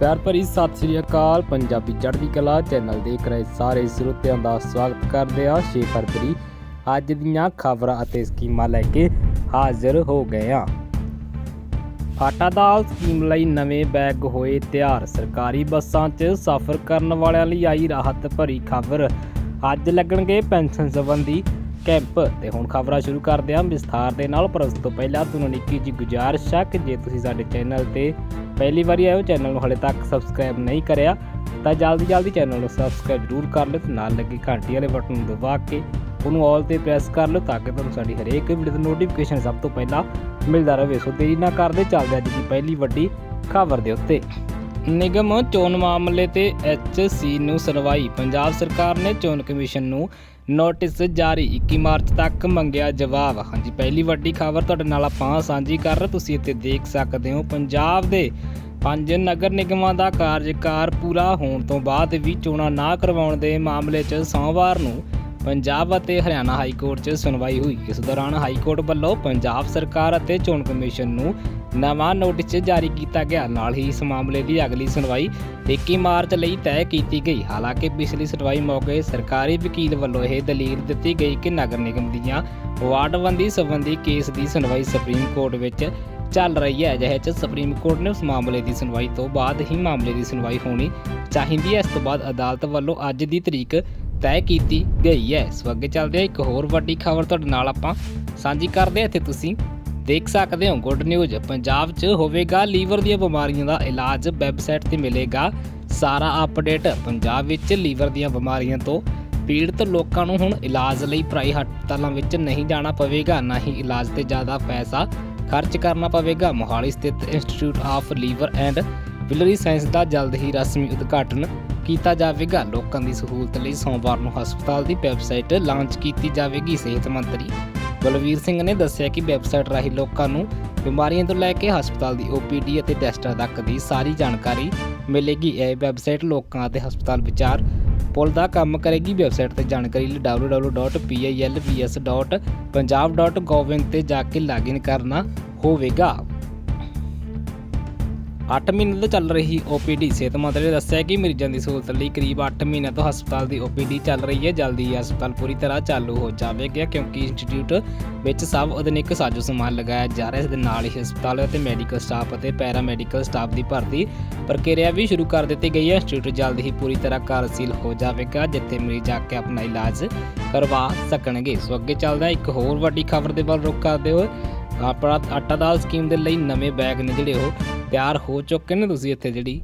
ਪਿਆਰ ਭਰੀ ਸਤਿ ਸ੍ਰੀ ਅਕਾਲ। ਪੰਜਾਬੀ ਚੜ੍ਹਦੀ ਕਲਾ ਚੈਨਲ ਦੇਖ ਰਹੇ ਸਾਰੇ ਸਰੋਤਿਆਂ ਦਾ ਸਵਾਗਤ ਕਰਦੇ ਆ 6 ਫਰਵਰੀ ਅੱਜ ਦੀਆਂ ਖਬਰਾਂ ਅਤੇ ਸਕੀਮਾਂ ਲੈ ਕੇ ਹਾਜ਼ਰ ਹੋ ਗਏ ਆ ਆਟਾ ਦਾਲ ਸਕੀਮ ਲਈ ਨਵੇਂ ਬੈਗ ਹੋਏ ਤਿਆਰ। ਸਰਕਾਰੀ ਬੱਸਾਂ 'ਚ ਸਫ਼ਰ ਕਰਨ ਵਾਲਿਆਂ ਲਈ ਆਈ ਰਾਹਤ ਭਰੀ ਖਬਰ। ਅੱਜ ਲੱਗਣਗੇ ਪੈਨਸ਼ਨ ਸੰਬੰਧੀ ਕੈਂਪ। ਤੇ ਹੁਣ ਖਬਰਾਂ ਸ਼ੁਰੂ ਕਰਦੇ ਹਾਂ ਵਿਸਥਾਰ ਦੇ ਨਾਲ। ਪਰ ਉਸ ਤੋਂ ਪਹਿਲਾਂ ਤੁਹਾਨੂੰ ਨਿੱਕੀ ਜੀ ਗੁਜ਼ਾਰਿਸ਼ ਆ ਕਿ ਜੇ ਤੁਸੀਂ ਸਾਡੇ ਚੈਨਲ ਤੇ ਪਹਿਲੀ ਵਾਰੀ ਆਏ ਹੋ, ਚੈਨਲ ਨੂੰ ਹਲੇ ਤੱਕ ਸਬਸਕ੍ਰਾਈਬ ਨਹੀਂ ਕਰਿਆ, ਤਾਂ ਜਲਦੀ ਜਲਦੀ ਚੈਨਲ ਨੂੰ ਸਬਸਕ੍ਰਾਈਬ ਜ਼ਰੂਰ ਕਰ ਲਓ ਤੇ ਨਾਲ ਲੱਗੀ ਘੰਟੀ ਵਾਲੇ ਬਟਨ ਨੂੰ ਦਬਾ ਕੇ ਉਹਨੂੰ ਆਲ ਤੇ ਪ੍ਰੈਸ ਕਰ ਲਓ ਤਾਂ ਕਿ ਤੁਹਾਨੂੰ ਸਾਡੀ ਹਰੇਕ ਵੀਡੀਓ ਦੀ ਨੋਟੀਫਿਕੇਸ਼ਨ ਸਭ ਤੋਂ ਪਹਿਲਾਂ ਮਿਲਦਾ ਰਹੇ। ਸੋ ਦੇਰੀ ਨਾ ਕਰਦੇ, ਚੱਲਦੇ ਅੱਜ ਦੀ ਪਹਿਲੀ ਵੱਡੀ ਖਬਰ ਦੇ ਉੱਤੇ। ਨਿਗਮ ਚੋਣ ਮਾਮਲੇ ਤੇ ਐਚਸੀ ਨੂੰ ਸੁਣਵਾਈ। ਪੰਜਾਬ ਸਰਕਾਰ ਨੇ ਚੋਣ ਕਮਿਸ਼ਨ ਨੂੰ ਨੋਟਿਸ ਜਾਰੀ। 21 ਮਾਰਚ ਤੱਕ ਮੰਗਿਆ ਜਵਾਬ। ਹਾਂਜੀ, ਪਹਿਲੀ ਵੱਡੀ ਖਬਰ ਤੁਹਾਡੇ ਨਾਲ ਆਪਾਂ ਸਾਂਝੀ ਕਰ ਰਹੇ। ਤੁਸੀਂ ਇੱਥੇ ਦੇਖ ਸਕਦੇ ਹੋ, ਪੰਜਾਬ ਦੇ ਪੰਜ ਨਗਰ ਨਿਗਮਾਂ ਦਾ ਕਾਰਜਕਾਰ ਪੂਰਾ ਹੋਣ ਤੋਂ ਬਾਅਦ ਵੀ ਚੋਣਾਂ ਨਾ ਕਰਵਾਉਣ ਦੇ ਮਾਮਲੇ 'ਚ ਸੋਮਵਾਰ ਨੂੰ ਪੰਜਾਬ ਅਤੇ ਹਰਿਆਣਾ ਹਾਈ ਕੋਰਟ 'ਚ ਸੁਣਵਾਈ ਹੋਈ। ਇਸ ਦੌਰਾਨ ਹਾਈ ਕੋਰਟ ਵੱਲੋਂ ਪੰਜਾਬ ਸਰਕਾਰ ਅਤੇ ਚੋਣ ਕਮਿਸ਼ਨ ਨੂੰ ਨਵਾਂ ਨੋਟਿਸ ਜਾਰੀ ਕੀਤਾ ਗਿਆ। ਨਾਲ ਹੀ ਇਸ ਮਾਮਲੇ ਦੀ ਅਗਲੀ ਸੁਣਵਾਈ 21 ਮਾਰਚ ਲਈ ਤੈਅ ਕੀਤੀ ਗਈ। ਹਾਲਾਂਕਿ ਪਿਛਲੀ ਸੁਣਵਾਈ ਮੌਕੇ ਸਰਕਾਰੀ ਵਕੀਲ ਵੱਲੋਂ ਇਹ ਦਲੀਲ ਦਿੱਤੀ ਗਈ ਕਿ ਨਗਰ ਨਿਗਮ ਦੀਆਂ ਵਾਰਡਬੰਦੀ ਸੰਬੰਧੀ ਕੇਸ ਦੀ ਸੁਣਵਾਈ ਸੁਪਰੀਮ ਕੋਰਟ ਵਿੱਚ ਚੱਲ ਰਹੀ ਹੈ। ਅਜਿਹੇ 'ਚ ਸੁਪਰੀਮ ਕੋਰਟ ਨੇ ਉਸ ਮਾਮਲੇ ਦੀ ਸੁਣਵਾਈ ਤੋਂ ਬਾਅਦ ਹੀ ਮਾਮਲੇ ਦੀ ਸੁਣਵਾਈ ਹੋਣੀ ਚਾਹੀਦੀ ਹੈ। ਇਸ ਤੋਂ ਬਾਅਦ ਅਦਾਲਤ ਵੱਲੋਂ ਅੱਜ ਦੀ ਤਰੀਕ ਤੈਅ ਕੀਤੀ ਗਈ ਹੈ। ਸੋ ਅੱਗੇ ਚੱਲਦੇ ਹਾਂ। ਇੱਕ ਹੋਰ ਵੱਡੀ ਖਬਰ ਤੁਹਾਡੇ ਨਾਲ ਆਪਾਂ ਸਾਂਝੀ ਕਰਦੇ ਹਾਂ। ਇੱਥੇ ਤੁਸੀਂ ਦੇਖ ਸਕਦੇ ਹੋ। ਗੁੱਡ ਨਿਊਜ਼, ਪੰਜਾਬ 'ਚ ਹੋਵੇਗਾ ਲੀਵਰ ਦੀਆਂ ਬਿਮਾਰੀਆਂ ਦਾ ਇਲਾਜ। ਵੈਬਸਾਈਟ ਤੇ ਮਿਲੇਗਾ ਸਾਰਾ ਅਪਡੇਟ। ਪੰਜਾਬ ਵਿੱਚ ਲੀਵਰ ਦੀਆਂ ਬਿਮਾਰੀਆਂ ਤੋਂ ਪੀੜਤ ਲੋਕਾਂ ਨੂੰ ਹੁਣ ਇਲਾਜ ਲਈ ਪ੍ਰਾਈ ਹਸਪਤਾਲਾਂ ਵਿੱਚ ਨਹੀਂ ਜਾਣਾ ਪਵੇਗਾ। ਨਾ ਹੀ ਇਲਾਜ ਤੇ ਜ਼ਿਆਦਾ ਪੈਸਾ ਖਰਚ ਕਰਨਾ ਪਵੇਗਾ। ਮੋਹਾਲੀ ਸਥਿਤ institute of liver and biliary science ਦਾ ਜਲਦ ਹੀ ਰਸਮੀ ਉਦਘਾਟਨ ਕੀਤਾ ਜਾਵੇਗਾ। ਲੋਕਾਂ ਦੀ ਸਹੂਲਤ ਲਈ ਸੋਮਵਾਰ ਨੂੰ ਹਸਪਤਾਲ ਦੀ ਵੈਬਸਾਈਟ ਲਾਂਚ ਕੀਤੀ ਜਾਵੇਗੀ ਸਿਹਤ ਮੰਤਰੀ। ਬਲਵੀਰ ਸਿੰਘ ਨੇ ਦੱਸਿਆ ਕਿ ਵੈਬਸਾਈਟ ਰਾਹੀਂ ਲੋਕਾਂ ਨੂੰ ਬਿਮਾਰੀਆਂ ਤੋਂ ਲੈ ਕੇ ਹਸਪਤਾਲ ਦੀ OPD ਅਤੇ ਟੈਸਟਾਂ ਤੱਕ ਦੀ ਸਾਰੀ ਜਾਣਕਾਰੀ ਮਿਲੇਗੀ। ਇਹ ਵੈਬਸਾਈਟ ਲੋਕਾਂ ਅਤੇ ਹਸਪਤਾਲ ਵਿਚਾਰ ਪੁਲ ਦਾ ਕੰਮ ਕਰੇਗੀ। ਵੈਬਸਾਈਟ ਤੇ ਜਾਣਕਾਰੀ ਲਈ www.pilvs.punjab.gov ਤੇ ਜਾ ਕੇ ਲੌਗਇਨ ਕਰਨਾ ਹੋਵੇਗਾ। 8 ਮਹੀਨੇ ਤੋਂ ਚੱਲ ਰਹੀ OPD ਸਿਹਤ ਮੰਤਰੀ ਨੇ ਦੱਸਿਆ ਕਿ ਮਰੀਜ਼ਾਂ ਦੀ ਸਹੂਲਤ ਲਈ ਕਰੀਬ 8 ਮਹੀਨਿਆਂ ਤੋਂ ਹਸਪਤਾਲ ਦੀ OPD ਚੱਲ ਰਹੀ ਹੈ। ਜਲਦੀ ਹੀ ਹਸਪਤਾਲ ਪੂਰੀ ਤਰ੍ਹਾਂ ਚਾਲੂ ਹੋ ਜਾਵੇਗਾ ਕਿਉਂਕਿ ਇੰਸਟੀਚਿਊਟ ਵਿੱਚ ਸਭ ਆਧੁਨਿਕ ਸਾਜ਼ੋ ਸਮਾਨ ਲਗਾਇਆ ਜਾ ਰਿਹਾ ਹੈ। ਇਸ ਦੇ ਨਾਲ ਹੀ ਹਸਪਤਾਲ ਅਤੇ ਮੈਡੀਕਲ ਸਟਾਫ ਅਤੇ ਪੈਰਾ ਮੈਡੀਕਲ ਸਟਾਫ ਦੀ ਭਰਤੀ ਪ੍ਰਕਿਰਿਆ ਵੀ ਸ਼ੁਰੂ ਕਰ ਦਿੱਤੀ ਗਈ ਹੈ। ਇੰਸਟੀਚਿਊਟ ਜਲਦ ਹੀ ਪੂਰੀ ਤਰ੍ਹਾਂ ਕਾਰਜਸ਼ੀਲ ਹੋ ਜਾਵੇਗਾ, ਜਿੱਥੇ ਮਰੀਜ਼ ਆ ਕੇ ਆਪਣਾ ਇਲਾਜ ਕਰਵਾ ਸਕਣਗੇ। ਸੋ ਅੱਗੇ ਚੱਲਦਾ ਇੱਕ ਹੋਰ ਵੱਡੀ ਖਬਰ ਦੇ ਵੱਲ ਰੁਖ ਕਰਦੇ ਹੋਏ ਆਪਣਾ ਆਟਾ ਦਾਲ ਸਕੀਮ ਦੇ ਲਈ ਨਵੇਂ ਬੈਗ ਨੇ ਜਿਹੜੇ ਉਹ ਤਿਆਰ ਹੋ ਚੁੱਕੇ ਨੇ ਤੁਸੀਂ ਇੱਥੇ ਜਿਹੜੀ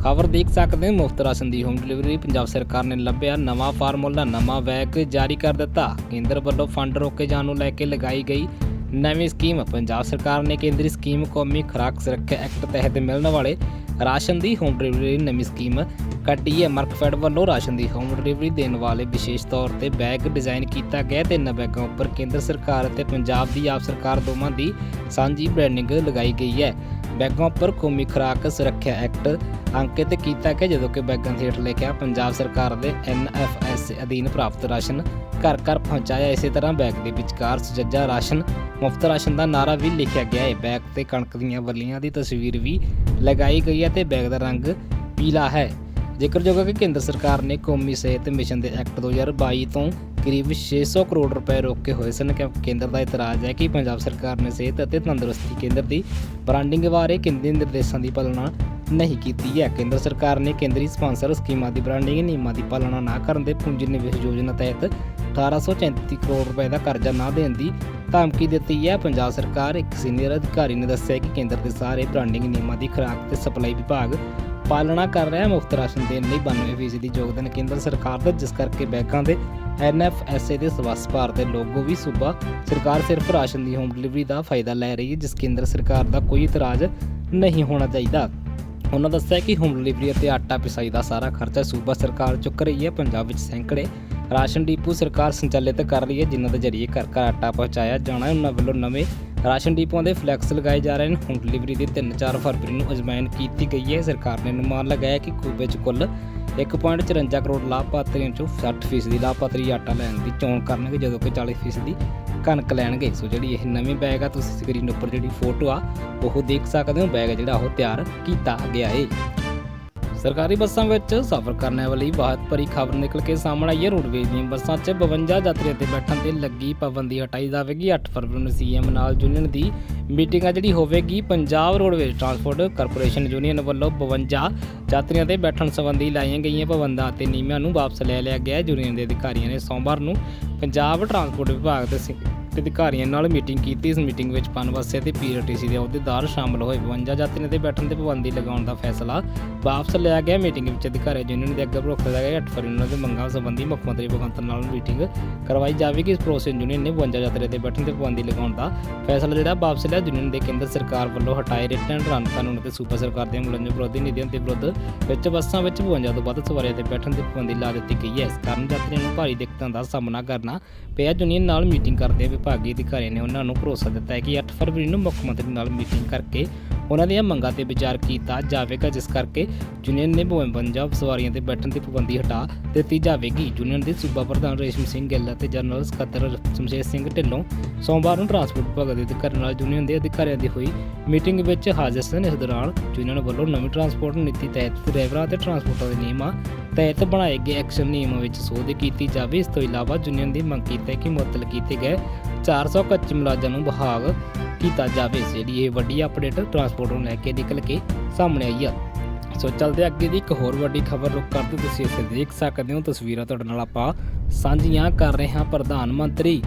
ਖਬਰ ਦੇਖ ਸਕਦੇ ਹੋ। ਮੁਫਤ ਰਾਸ਼ਨ ਦੀ ਹੋਮ ਡਿਲੀਵਰੀ ਪੰਜਾਬ ਸਰਕਾਰ ਨੇ ਲੱਭਿਆ। ਨਵਾਂ ਫਾਰਮੂਲਾ ਨਵਾਂ ਬੈਗ ਜਾਰੀ ਕਰ ਦਿੱਤਾ। ਕੇਂਦਰ ਵੱਲੋਂ ਫੰਡ ਰੋਕੇ ਜਾਣ ਨੂੰ ਲੈ ਕੇ ਲਗਾਈ ਗਈ ਨਵੀਂ ਸਕੀਮ ਪੰਜਾਬ ਸਰਕਾਰ ਨੇ ਕੇਂਦਰੀ ਸਕੀਮ ਕੌਮੀ ਖੁਰਾਕ ਸੁਰੱਖਿਆ ਐਕਟ ਤਹਿਤ ਮਿਲਣ ਵਾਲੇ ਰਾਸ਼ਨ ਦੀ ਹੋਮ ਡਿਲੀਵਰੀ ਨਵੀਂ ਸਕੀਮ ਕੱਢੀ ਹੈ। ਮਰਕਫੈਡ ਵੱਲੋਂ ਰਾਸ਼ਨ ਦੀ ਹੋਮ ਡਿਲੀਵਰੀ ਦੇਣ ਵਾਲੇ ਵਿਸ਼ੇਸ਼ ਤੌਰ ਤੇ ਬੈਗ ਡਿਜ਼ਾਈਨ ਕੀਤਾ ਗਿਆ ਤੇ ਇਹਨਾਂ ਬੈਗਾਂ ਉੱਪਰ ਕੇਂਦਰ ਸਰਕਾਰ ਅਤੇ ਪੰਜਾਬ ਦੀ ਆਪ ਸਰਕਾਰ ਦੋਵਾਂ ਦੀ ਸਾਂਝੀ ਬ੍ਰਾਂਡਿੰਗ ਲਗਾਈ ਗਈ ਹੈ। ਬੈਗਾਂ ਉੱਪਰ ਕੌਮੀ ਖੁਰਾਕ ਸੁਰੱਖਿਆ ਐਕਟ ਅੰਕਿਤ ਕੀਤਾ ਗਿਆ ਜਦੋਂ ਕਿ ਬੈਗਾਂ ਹੇਠ ਲਿਖਿਆ ਪੰਜਾਬ ਸਰਕਾਰ ਦੇ ਐਨਐਫਐਸ ਅਧੀਨ ਪ੍ਰਾਪਤ ਰਾਸ਼ਨ ਘਰ ਘਰ ਪਹੁੰਚਾਇਆ, ਇਸੇ ਤਰ੍ਹਾਂ ਬੈਗ ਦੇ ਵਿਚਕਾਰ ਸੁਜੱਜਾ ਰਾਸ਼ਨ, ਮੁਫਤ ਰਾਸ਼ਨ ਦਾ ਨਾਰਾ ਵੀ ਲਿਖਿਆ ਗਿਆ ਹੈ। ਬੈਗ ਤੇ ਕਣਕ ਦੀਆਂ ਵੱਲੀਆਂ ਦੀ ਤਸਵੀਰ ਵੀ ਲਗਾਈ ਗਈ ਹੈ ਤੇ ਬੈਗ ਦਾ ਰੰਗ ਪੀਲਾ ਹੈ। ਜ਼ਿਕਰਯੋਗ ਹੈ ਕਿ ਕੇਂਦਰ ਸਰਕਾਰ ਨੇ ਕੌਮੀ ਸਿਹਤ ਮਿਸ਼ਨ ਦੇ ਐਕਟ 2022 ਤੋਂ ਕਰੀਬ 600 ਕਰੋੜ ਰੁਪਏ ਰੋਕੇ ਹੋਏ ਸਨ। ਕੇਂਦਰ ਦਾ ਇਤਰਾਜ਼ ਹੈ ਕਿ ਪੰਜਾਬ ਸਰਕਾਰ ਨੇ ਸਿਹਤ ਅਤੇ ਤੰਦਰੁਸਤੀ ਕੇਂਦਰ ਦੀ ਬ੍ਰਾਂਡਿੰਗ ਬਾਰੇ ਕੇਂਦਰੀ ਨਿਰਦੇਸ਼ਾਂ ਦੀ ਪਾਲਣਾ ਨਹੀਂ ਕੀਤੀ ਹੈ। ਕੇਂਦਰ ਸਰਕਾਰ ਨੇ ਕੇਂਦਰੀ ਸਪਾਂਸਰ ਸਕੀਮਾਂ ਦੀ ਬ੍ਰਾਂਡਿੰਗ ਨਿਯਮਾਂ ਦੀ ਪਾਲਣਾ ਨਾ ਕਰਨ ਦੇ ਪੂੰਜੀ ਨਿਵੇਸ਼ ਯੋਜਨਾ ਤਹਿਤ 1834 ਕਰੋੜ ਰੁਪਏ ਦਾ ਕਰਜ਼ਾ ਨਾ ਦੇਣ ਦੀ ਧਮਕੀ ਦਿੱਤੀ ਹੈ। ਪੰਜਾਬ ਸਰਕਾਰ ਇੱਕ ਸੀਨੀਅਰ ਅਧਿਕਾਰੀ ਨੇ ਦੱਸਿਆ ਕਿ ਕੇਂਦਰ ਦੇ ਸਾਰੇ ਬ੍ਰਾਂਡਿੰਗ ਨਿਯਮਾਂ ਦੀ ਖੁਰਾਕ ਤੇ ਸਪਲਾਈ ਵਿਭਾਗ ਪਾਲਣਾ ਕਰ ਰਿਹਾ ਮੁਫਤ ਰਾਸ਼ਨ ਦੇਣ ਲਈ 92% ਦੀ ਯੋਗਦਾਨ ਕੇਂਦਰ ਸਰਕਾਰ ਦਾ, ਜਿਸ ਕਰਕੇ ਬੈਂਕਾਂ ਦੇ ਐਨਐਫਐਸਏ ਦੇ ਸਵੱਛ ਭਾਰਤ ਦੇ ਲੋਗੋ ਵੀ ਸੂਬਾ ਸਰਕਾਰ ਸਿਰਫ ਰਾਸ਼ਨ ਦੀ ਹੋਮ ਡਿਲੀਵਰੀ ਦਾ ਫਾਇਦਾ ਲੈ ਰਹੀ ਹੈ, ਜਿਸ ਕੇਂਦਰ ਸਰਕਾਰ ਦਾ ਕੋਈ ਇਤਰਾਜ਼ ਨਹੀਂ ਹੋਣਾ ਚਾਹੀਦਾ। ਉਹਨਾਂ ਦੱਸਿਆ ਕਿ ਹੋਮ ਡਿਲੀਵਰੀ ਅਤੇ ਆਟਾ ਪਿਸਾਈ ਦਾ ਸਾਰਾ ਖਰਚਾ ਸੂਬਾ ਸਰਕਾਰ ਚੁੱਕ ਰਹੀ ਹੈ। ਪੰਜਾਬ ਵਿੱਚ ਸੈਂਕੜੇ ਰਾਸ਼ਨ ਡਿਪੂ ਸਰਕਾਰ ਸੰਚਾਲਿਤ ਕਰ ਰਹੀ ਹੈ, ਜਿਨ੍ਹਾਂ ਦੇ ਜ਼ਰੀਏ ਘਰ ਘਰ ਆਟਾ ਪਹੁੰਚਾਇਆ ਜਾਣਾ ਹੈ। ਉਹਨਾਂ ਵੱਲੋਂ ਨਵੇਂ ਰਾਸ਼ਨ ਡਿਪੂਆਂ ਦੇ ਫਲੈਕਸ ਲਗਾਏ ਜਾ ਰਹੇ ਨੇ। ਹੋਮ ਡਿਲੀਵਰੀ ਦੇ 3-4 ਫਰਵਰੀ ਨੂੰ ਅਜਮਾਇਨ ਕੀਤੀ ਗਈ ਹੈ। ਸਰਕਾਰ ਨੇ ਅਨੁਮਾਨ ਲਗਾਇਆ ਕਿ ਸੂਬੇ 'ਚ ਕੁੱਲ 1.54 ਕਰੋੜ ਲਾਭਪਾਤਰੀਆਂ ਚੋਂ 60% ਲਾਭਪਾਤਰੀ ਆਟਾ ਲੈਣ ਦੀ ਚੋਣ ਕਰਨਗੇ, ਜਦੋਂ ਕਿ 40% ਕਣਕ ਲੈਣਗੇ। ਸੋ ਜਿਹੜੀ ਇਹ ਨਵੀਂ ਬੈਗ ਆ, ਤੁਸੀਂ ਸਕਰੀਨ ਉੱਪਰ ਜਿਹੜੀ ਫੋਟੋ ਆ, ਉਹ ਦੇਖ ਸਕਦੇ ਹੋ। ਬੈਗ ਜਿਹੜਾ, ਉਹ ਤਿਆਰ ਕੀਤਾ ਗਿਆ ਹੈ ਸਰਕਾਰੀ ਬੱਸਾਂ ਵਿੱਚ ਸਫ਼ਰ ਕਰਨ ਵਾਲੀ ਬਾਤ ਭਰੀ ਖਬਰ ਨਿਕਲ ਕੇ ਸਾਹਮਣੇ ਆਈ ਹੈ। ਰੋਡਵੇਜ਼ ਦੀਆਂ ਬੱਸਾਂ 'ਚ 52 ਯਾਤਰੀਆਂ ਤੇ ਬੈਠਣ ਤੇ ਲੱਗੀ ਪਾਬੰਦੀ ਹਟਾਈ ਜਾਵੇਗੀ। 8 ਫਰਵਰੀ ਨੂੰ ਸੀਐਮ ਨਾਲ ਯੂਨੀਅਨ ਦੀ ਮੀਟਿੰਗ ਆ ਜਿਹੜੀ ਹੋਵੇਗੀ। Punjab roadways transport corporation union ਵੱਲੋਂ 52 ਯਾਤਰੀਆਂ ਤੇ ਬੈਠਣ ਸੰਬੰਧੀ ਲਾਈਆਂ ਗਈਆਂ ਪਾਬੰਦਾਂ ਅਤੇ ਨਿਯਮਾਂ ਨੂੰ ਵਾਪਸ ਲੈ ਲਿਆ ਗਿਆ ਯੂਨੀਅਨ ਦੇ ਅਧਿਕਾਰੀਆਂ ਨੇ ਸੋਮਵਾਰ ਨੂੰ ਪੰਜਾਬ ਟਰਾਂਸਪੋਰਟ ਵਿਭਾਗ ਦੇ ਸਿ- ਅਧਿਕਾਰੀਆਂ ਨਾਲ ਮੀਟਿੰਗ ਕੀਤੀ। ਇਸ ਮੀਟਿੰਗ ਵਿੱਚ ਪਨਵਸੇ ਤੇ ਪੀਆਰਟੀਸੀ ਦੇ ਅਹੁਦੇਦਾਰ ਸ਼ਾਮਲ ਹੋਏ। 52 ਯਾਤਰੀਆਂ ਦੇ ਬੈਠਣ ਤੇ ਪਾਬੰਦੀ ਲਗਾਉਣ ਦਾ ਫੈਸਲਾ ਵਾਪਸ ਲਿਆ ਗਿਆ। ਮੀਟਿੰਗ ਵਿੱਚ ਅਧਿਕਾਰੀ ਯੂਨੀਅਨ ਦੇ ਅੱਗੇ ਭਰੋਖ ਲਗਾਇਆ ਗਿਆ 8 ਫਰਵਰੀ ਨੂੰ ਉਹਨਾਂ ਦੇ ਮੰਗਾਂ ਸੰਬੰਧੀ ਮੁੱਖ ਮੰਤਰੀ ਭਗਵੰਤ ਨਾਲ ਮੀਟਿੰਗ ਕਰਵਾਈ ਜਾਵੇਗੀ। ਇਸ ਪ੍ਰੋਸੈਸ ਯੂਨੀਅਨ ਨੇ 52 ਯਾਤਰੀਆਂ ਤੇ ਬੈਠਣ ਤੇ ਪਾਬੰਦੀ ਲਗਾਉਣ ਦਾ ਫੈਸਲਾ ਜਿਹੜਾ ਵਾਪਸ ਲਿਆ। ਯੂਨੀਅਨ ਦੇ ਕੇਂਦਰ ਸਰਕਾਰ ਵੱਲੋਂ ਹਟਾਏ ਰਿਟਰਨ ਰਨ ਕਾਨੂੰਨ ਅਤੇ ਸੂਬਾ ਸਰਕਾਰ ਦੇ ਮੁਲਾਜ਼ਮ ਵਿਰੋਧੀ ਨੀਤੀਆਂ ਦੇ ਵਿਰੁੱਧ ਵਿੱਚ ਬੱਸਾਂ ਵਿੱਚ 52 ਤੋਂ ਵੱਧ ਸਵਾਰੀਆਂ ਤੇ ਬੈਠਣ ਤੇ ਪਾਬੰਦੀ ਲਾ ਦਿੱਤੀ ਗਈ ਹੈ। ਇਸ ਕਾਰਨ ਯਾਤਰੀਆਂ ਨੂੰ ਭਾਰੀ ਦਿੱਕਤਾਂ ਦਾ ਸਾਹਮਣਾ ਕਰਨਾ ਪਿਆ। ਯੂਨੀਅਨ ਨਾਲ ਮੀਟਿੰਗ ਕਰਦੇ ਵਿਭਾਗੀ ਅਧਿਕਾਰੀਆਂ ਨੇ ਉਹਨਾਂ ਨੂੰ ਭਰੋਸਾ ਦਿੱਤਾ ਹੈ ਕਿ 8 ਫਰਵਰੀ ਨੂੰ ਮੁੱਖ ਮੰਤਰੀ ਨਾਲ ਮੀਟਿੰਗ ਕਰਕੇ ਉਹਨਾਂ ਦੀਆਂ ਮੰਗਾਂ ਤੇ ਵਿਚਾਰ ਕੀਤਾ ਜਾਵੇਗਾ, ਜਿਸ ਕਰਕੇ ਯੂਨੀਅਨ ਨੇ 52 ਸਵਾਰੀਆਂ ਤੇ ਬੈਠਣ ਦੀ ਪਾਬੰਦੀ ਹਟਾ ਦਿੱਤੀ ਜਾਵੇਗੀ। ਯੂਨੀਅਨ ਦੇ ਸੂਬਾ ਪ੍ਰਧਾਨ ਰੇਸ਼ਮ ਸਿੰਘ ਗਿੱਲ ਅਤੇ ਜਨਰਲ ਸਕੱਤਰ ਸ਼ਮਸ਼ੇਰ ਸਿੰਘ ਢਿੱਲੋਂ ਸੋਮਵਾਰ ਨੂੰ ਟਰਾਂਸਪੋਰਟ ਵਿਭਾਗ ਦੇ ਅਧਿਕਾਰੀਆਂ ਨਾਲ ਯੂਨੀਅਨ ਦੇ ਅਧਿਕਾਰੀਆਂ ਦੀ ਹੋਈ ਮੀਟਿੰਗ ਵਿੱਚ ਹਾਜ਼ਰ ਸਨ। ਇਸ ਦੌਰਾਨ ਯੂਨੀਅਨ ਵੱਲੋਂ ਨਵੀਂ ਟਰਾਂਸਪੋਰਟ ਨੀਤੀ ਤਹਿਤ ਡਰਾਈਵਰਾਂ ਅਤੇ ਟਰਾਂਸਪੋਰਟਾਂ ਦੇ ਨਿਯਮਾਂ ਤਹਿਤ ਬਣਾਏ ਗਏ ਐਕਸ਼ਨ ਨਿਯਮਾਂ ਵਿੱਚ ਸੋਧ ਕੀਤੀ ਜਾਵੇ। ਇਸ ਤੋਂ ਇਲਾਵਾ ਯੂਨੀਅਨ ਦੀ ਮੰਗ ਕੀਤੀ ਹੈ ਕਿ ਮੁਅੱਤਲ ਕੀਤੇ ਗਏ 400 ਕੱਚੇ ਮੁਲਾਜ਼ਮਾਂ ਨੂੰ ਬਹਾਲ ਕੀਤਾ ਜਾਵੇ, ਜਿਹੜੀ ਇਹ ਵੱਡੀ ਅਪਡੇਟ ਟਰਾਂਸਪੋਰਟ ਨੂੰ ਲੈ ਕੇ ਨਿਕਲ ਕੇ ਸਾਹਮਣੇ ਆਈ ਆ। ਸੋ ਚੱਲਦੇ ਅੱਗੇ ਦੀ ਇੱਕ ਹੋਰ ਵੱਡੀ ਖਬਰ ਰੁਕ ਕਰਦੇ ਤੁਸੀਂ ਇੱਥੇ ਦੇਖ ਸਕਦੇ ਹੋ, ਤਸਵੀਰਾਂ ਤੁਹਾਡੇ ਨਾਲ ਆਪਾਂ ਸਾਂਝੀਆਂ ਕਰ ਰਹੇ ਹਾਂ ਪ੍ਰਧਾਨ ਮੰਤਰੀ।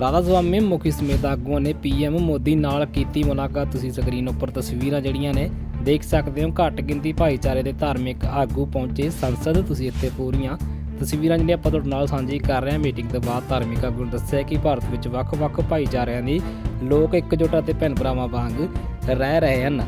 ਰਾਧਾ ਸਵਾਮੀ ਮੁਖੀ ਸਮੇਤ ਆਗੂਆਂ ਨੇ ਪੀਐਮ ਮੋਦੀ ਨਾਲ ਕੀਤੀ ਮੁਲਾਕਾਤ। ਤੁਸੀਂ ਸਕਰੀਨ ਉੱਪਰ ਤਸਵੀਰਾਂ ਜਿਹੜੀਆਂ ਨੇ ਦੇਖ ਸਕਦੇ ਹੋ, ਘੱਟ ਗਿਣਤੀ ਭਾਈਚਾਰੇ ਦੇ ਧਾਰਮਿਕ ਆਗੂ ਪਹੁੰਚੇ, ਸੰਸਦ ਤੁਸੀਂ ਇੱਥੇ ਪੂਰੀਆਂ ਤਸਵੀਰਾਂ ਜਿਹੜੀਆਂ ਆਪਾਂ ਤੁਹਾਡੇ ਨਾਲ ਸਾਂਝੀ ਕਰ ਰਹੇ ਹਾਂ ਮੀਟਿੰਗ ਤੋਂ ਬਾਅਦ ਧਾਰਮਿਕ ਆਗੂ ਨੇ ਦੱਸਿਆ ਕਿ ਭਾਰਤ ਵਿੱਚ ਵੱਖ-ਵੱਖ ਭਾਈਚਾਰਿਆਂ ਦੀ ਲੋਕ ਇਕਜੁੱਟ ਅਤੇ ਭੈਣ ਭਰਾਵਾਂ ਵਾਂਗ ਰਹਿ ਰਹੇ ਹਨ।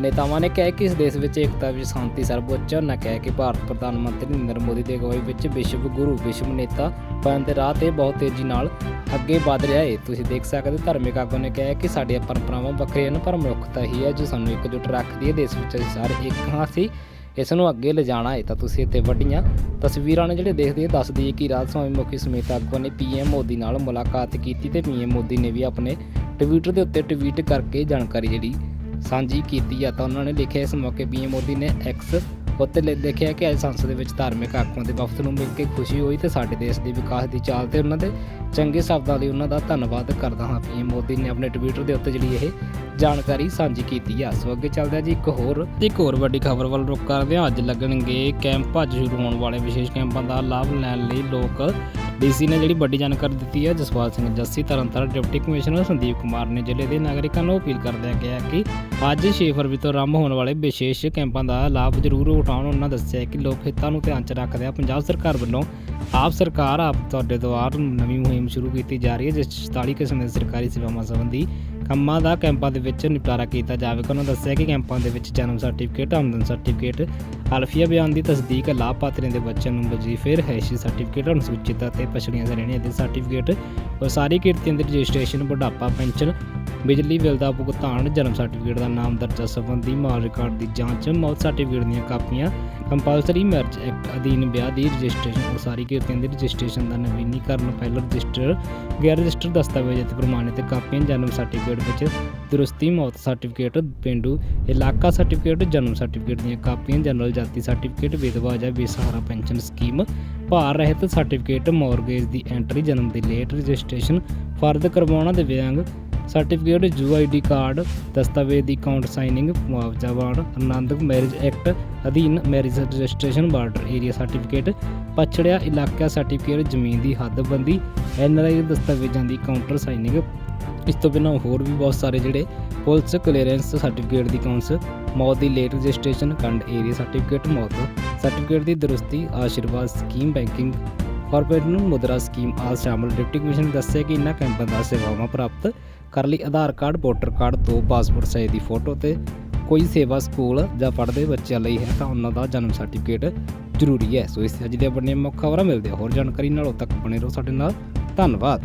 ਨੇਤਾਵਾਂ ਨੇ ਕਿਹਾ ਕਿ ਇਸ ਦੇਸ਼ ਵਿੱਚ ਏਕਤਾ, ਵਿੱਚ ਸ਼ਾਂਤੀ ਸਰਵਉੱਚ ਉਹਨਾਂ ਕਿਹਾ ਕਿ ਭਾਰਤ ਪ੍ਰਧਾਨ ਮੰਤਰੀ ਨਰਿੰਦਰ ਮੋਦੀ ਦੀ ਅਗਵਾਈ ਵਿੱਚ ਵਿਸ਼ਵ ਗੁਰੂ, ਵਿਸ਼ਵ ਨੇਤਾ ਬਣਨ ਦੇ ਰਾਹ ਤੇ ਬਹੁਤ ਤੇਜ਼ੀ ਨਾਲ ਅੱਗੇ ਵਧ ਰਿਹਾ ਹੈ। ਤੁਸੀਂ ਦੇਖ ਸਕਦੇ ਹੋ, ਧਾਰਮਿਕ ਆਗੂ ਨੇ ਕਿਹਾ ਕਿ ਸਾਡੀਆਂ ਪਰੰਪਰਾਵਾਂ ਵੱਖਰੀਆਂ ਹਨ, ਪਰ ਮਨੁੱਖਤਾ ਹੀ ਹੈ ਜੋ ਸਾਨੂੰ ਇਕਜੁੱਟ ਰੱਖਦੀ ਹੈ। ਦੇਸ਼ ਵਿੱਚ ਅਸੀਂ ਸਾਰੇ ਇੱਕ ਹਾਂ ਸੀ। ਇਸ ਨੂੰ ਅੱਗੇ ਲਿਜਾਣਾ ਹੈ, ਤਾਂ ਤੁਸੀਂ ਇੱਥੇ ਵੱਡੀਆਂ ਤਸਵੀਰਾਂ ਨੇ ਜਿਹੜੇ ਦੇਖਦੇ ਹੋ, ਦੱਸਦੀ ਹੈ ਕਿ ਰਾਜ ਸਵਾਮੀ ਮੁਖੀ ਸਮੇਤ ਆਗੂਆਂ ਨੇ ਪੀਐਮ ਮੋਦੀ ਨਾਲ ਮੁਲਾਕਾਤ ਕੀਤੀ ਤੇ ਪੀਐਮ ਮੋਦੀ ਨੇ ਵੀ ਆਪਣੇ ਟਵਿੱਟਰ ਦੇ ਉੱਤੇ ਟਵੀਟ ਕਰਕੇ ਜਾਣਕਾਰੀ ਜਿਹੜੀ ਸਾਂਝੀ ਕੀਤੀ ਆ, ਤਾਂ ਉਹਨਾਂ ਨੇ ਲਿਖਿਆ ਇਸ ਮੌਕੇ ਪੀਐਮ ਮੋਦੀ ਨੇ ਐਕਸ ਉੱਤੇ ਲਿ- ਲਿਖਿਆ ਕਿ ਅੱਜ ਸੰਸਦ ਦੇ ਵਿੱਚ ਧਾਰਮਿਕ ਆਗੂਆਂ ਦੇ ਵਫਦ ਨੂੰ ਮਿਲ ਕੇ ਖੁਸ਼ੀ ਹੋਈ ਤੇ ਸਾਡੇ ਦੇਸ਼ ਦੇ ਵਿਕਾਸ ਦੀ ਚਾਲ ਤੇ ਉਹਨਾਂ ਦੇ ਚੰਗੇ ਸ਼ਬਦਾਂ ਲਈ ਉਹਨਾਂ ਦਾ ਧੰਨਵਾਦ ਕਰਦਾ ਹਾਂ। ਪੀਐਮ ਮੋਦੀ ਨੇ ਆਪਣੇ ਟਵਿੱਟਰ ਦੇ ਉੱਤੇ ਜਿਹੜੀ ਇਹ ਜਾਣਕਾਰੀ ਸਾਂਝੀ ਕੀਤੀ ਆ। ਸੋ ਅੱਗੇ ਚੱਲਦੇ ਆ ਜੀ ਇੱਕ ਹੋਰ ਇੱਕ ਹੋਰ ਵੱਡੀ ਖਬਰ ਵੱਲ ਰੁਕ ਕਰਦੇ ਹਾਂ। ਅੱਜ ਲੱਗਣਗੇ ਕੈਂਪ ਅੱਜ ਸ਼ੁਰੂ ਹੋਣ ਵਾਲੇ ਵਿਸ਼ੇਸ਼ ਕੈਂਪਾਂ ਦਾ ਲਾਭ ਲੈਣ ਲਈ ਲੋਕ ਡੀਸੀ ਨੇ ਜਿਹੜੀ ਵੱਡੀ ਜਾਣਕਾਰੀ ਦਿੱਤੀ ਹੈ, ਜਸਪਾਲ ਸਿੰਘ ਜੱਸੀ, ਤਰਨਤਾਰਨ ਡਿਪਟੀ ਕਮਿਸ਼ਨਰ ਸੰਦੀਪ ਕੁਮਾਰ ਨੇ ਜ਼ਿਲ੍ਹੇ ਦੇ ਨਾਗਰਿਕਾਂ ਨੂੰ ਅਪੀਲ ਕਰਦਿਆਂ ਕਿਹਾ ਕਿ ਅੱਜ 6 ਫਰਵਰੀ ਤੋਂ ਆਰੰਭ ਹੋਣ ਵਾਲੇ ਵਿਸ਼ੇਸ਼ ਕੈਂਪਾਂ ਦਾ ਲਾਭ ਜ਼ਰੂਰ ਉਠਾਉਣ। ਉਹਨਾਂ ਦੱਸਿਆ ਕਿ ਲੋਕ ਹਿੱਤਾਂ ਨੂੰ ਧਿਆਨ 'ਚ ਰੱਖਦਿਆਂ ਪੰਜਾਬ ਸਰਕਾਰ ਵੱਲੋਂ ਆਪ ਸਰਕਾਰ ਆਪ ਤੁਹਾਡੇ ਦੁਆਰ ਨਵੀਂ ਮੁਹਿੰਮ ਸ਼ੁਰੂ ਕੀਤੀ ਜਾ ਰਹੀ ਹੈ, ਜਿਸ 'ਚ 44 ਕਿਸਮ ਦੇ ਸਰਕਾਰੀ ਸੇਵਾਵਾਂ ਸੰਬੰਧੀ ਕੰਮਾਂ ਦਾ ਕੈਂਪਾਂ ਦੇ ਵਿੱਚ ਨਿਪਟਾਰਾ ਕੀਤਾ ਜਾਵੇਗਾ। ਉਹਨਾਂ ਦੱਸਿਆ ਕਿ ਕੈਂਪਾਂ ਦੇ ਵਿੱਚ ਜਨਮ ਸਰਟੀਫਿਕੇਟ ਆਮਦਨ ਸਰਟੀਫਿਕੇਟ ਅਲਫੀਆ ਬਿਆਨ ਦੀ ਤਸਦੀਕ, ਲਾਭਪਾਤਰੀਆਂ ਦੇ ਬੱਚਿਆਂ ਨੂੰ ਵਜ਼ੀਫੇ ਰਹਿਸ਼ੀ ਸਰਟੀਫਿਕੇਟ ਅਨੁਸੂਚਿਤ ਅਤੇ ਪਛੜੀਆਂ ਸ਼੍ਰੇਣੀਆਂ ਦੇ ਸਰਟੀਫਿਕੇਟ ਵਸਾਰੀ ਕਿਰਤੀਆਂ ਦੀ ਰਜਿਸਟ੍ਰੇਸ਼ਨ, ਬੁਢਾਪਾ, ਪੈਨਸ਼ਨ, ਬਿਜਲੀ ਬਿੱਲ ਦਾ ਭੁਗਤਾਨ, ਜਨਮ ਸਰਟੀਫਿਕੇਟ ਦਾ ਨਾਮ ਦਰਜਾ ਸੰਬੰਧੀ ਮਾਲ ਰਿਕਾਰਡ ਦੀ ਜਾਂਚ, ਮੌਤ ਸਰਟੀਫਿਕੇਟ ਦੀਆਂ ਕਾਪੀਆਂ ਕੰਪਲਸਰੀ ਮੈਰਿਜ ਐਕਟ ਅਧੀਨ ਵਿਆਹ ਦੀ ਰਜਿਸਟ੍ਰੇਸ਼ਨ ਵਸਾਰੀ ਕਿਰਤੀਆਂ ਦੀ ਰਜਿਸਟ੍ਰੇਸ਼ਨ ਦਾ ਨਵੀਨੀਕਰਨ ਪਹਿਲ ਰਜਿਸਟਰ, ਗੈਰ ਰਜਿਸਟਰ ਦਸਤਾਵੇਜ਼ ਅਤੇ ਪ੍ਰਮਾਣਿਤ ਕਾਪੀਆਂ ਜਨਮ ਸਰਟੀਫਿਕੇਟ ਵਿੱਚ ਦਰੁਸਤੀ ਮੌਤ ਸਰਟੀਫਿਕੇਟ, ਪਿੰਡੂ ਇਲਾਕਾ ਸਰਟੀਫਿਕੇਟ, ਜਨਮ ਸਰਟੀਫਿਕੇਟ ਦੀਆਂ ਕਾਪੀਆਂ, ਜਨਰਲ ਜਾਤੀ ਸਰਟੀਫਿਕੇਟ, ਵਿਧਵਾ ਜਾਂ ਬੇਸਹਾਰਾ ਪੈਨਸ਼ਨ ਸਕੀਮ, ਭਾਰ ਰਹਿਤ ਸਰਟੀਫਿਕੇਟ, ਮੌਰਗੇਜ ਦੀ ਐਂਟਰੀ, ਜਨਮ ਦੀ ਲੇਟ ਰਜਿਸਟ੍ਰੇਸ਼ਨ, ਫਰਦ ਕਰਵਾਉਣਾ ਦਿਵਿਆਂਗ ਸਰਟੀਫਿਕੇਟ ਯੂ ਯੂਆਈਡੀ ਕਾਰਡ, ਦਸਤਾਵੇਜ਼ ਦੀ ਕਾਊਂਟ ਸਾਈਨਿੰਗ, ਮੁਆਵਜ਼ਾ ਵਾਰਡ ਆਨੰਦ ਮੈਰਿਜ ਐਕਟ ਅਧੀਨ marriage registration border area certificate ਪਛੜਿਆ ਇਲਾਕਾ ਸਰਟੀਫਿਕੇਟ ਜ਼ਮੀਨ ਦੀ ਹੱਦਬੰਦੀ ਐਨਆਰਆਈ ਦਸਤਾਵੇਜ਼ਾਂ ਦੀ ਕਾਊਂਟਰ ਸਾਈਨਿੰਗ ਇਸ ਤੋਂ ਬਿਨਾਂ ਹੋਰ ਵੀ ਬਹੁਤ ਸਾਰੇ ਜਿਹੜੇ ਪੁਲਿਸ ਕਲੀਅਰੈਂਸ ਸਰਟੀਫਿਕੇਟ ਦੀ ਕਾਉਂਸ ਮੌਤ ਦੀ ਲੇਟ ਰਜਿਸਟ੍ਰੇਸ਼ਨ ਕੰਡ ਏਰੀਆ ਸਰਟੀਫਿਕੇਟ ਮੌਤ ਸਰਟੀਫਿਕੇਟ ਦੀ ਦਰੁਸਤੀ, ਆਸ਼ੀਰਵਾਦ ਸਕੀਮ ਬੈਂਕਿੰਗ ਕਾਰਪੋਰੇਟ ਨੂੰ ਮੁਦਰਾ ਸਕੀਮ ਆਦਿ ਸ਼ਾਮਲ। ਡਿਪਟੀ ਕਮਿਸ਼ਨਰ ਨੇ ਦੱਸਿਆ ਕਿ ਇਨ੍ਹਾਂ ਕੈਂਪਾਂ ਦਾ ਸੇਵਾਵਾਂ ਪ੍ਰਾਪਤ ਕਰ ਲਈ ਆਧਾਰ ਕਾਰਡ ਵੋਟਰ ਕਾਰਡ ਤੋਂ ਪਾਸਪੋਰਟ ਸਾਈਜ਼ ਦੀ ਫੋਟੋ ਤੇ ਕੋਈ ਸੇਵਾ ਸਕੂਲ ਜਾਂ ਪੜ੍ਹਦੇ ਬੱਚਿਆਂ ਲਈ ਹੈ ਤਾਂ ਉਹਨਾਂ ਦਾ ਜਨਮ ਸਰਟੀਫਿਕੇਟ ਜ਼ਰੂਰੀ ਹੈ। ਸੋ ਇਸ ਅੱਜ ਦੀਆਂ ਵੱਡੀਆਂ ਮੁੱਖ ਖਬਰਾਂ ਮਿਲਦੇ ਹੋਰ ਜਾਣਕਾਰੀ ਨਾਲ ਉਦੋਂ ਤੱਕ ਬਣੇ ਰਹੋ ਸਾਡੇ ਨਾਲ। ਧੰਨਵਾਦ।